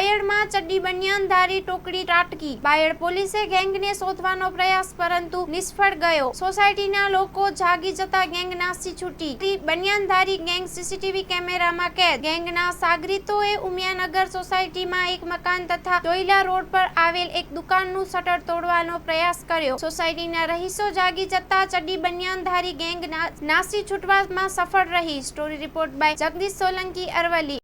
બાયડમાં ચડ્ડી બનિયાનધારી ટોકડી ત્રાટકી બાયડ પોલીસે ગેંગને શોધવાનો પ્રયાસ પરંતુ નિષ્ફળ ગયો. સોસાયટીના લોકો જાગી જતા ગેંગ નાસી છૂટી. તી બનિયાનધારી ગેંગ સીસીટીવી કેમેરામાં કેદ. ગેંગના સાગરીતોએ ઉમિયાનગર સોસાયટીમાં એક મકાન તથા જોઈલા રોડ પર આવેલ એક દુકાનનું શટર તોડવાનો પ્રયાસ કર્યો. સોસાયટીના રહીશો જાગી જતા ચડ્ડી બનિયાનધારી ગેંગ નાસી છૂટવામાં સફળ રહી. Story report by Jagdish Solanki Aravalli.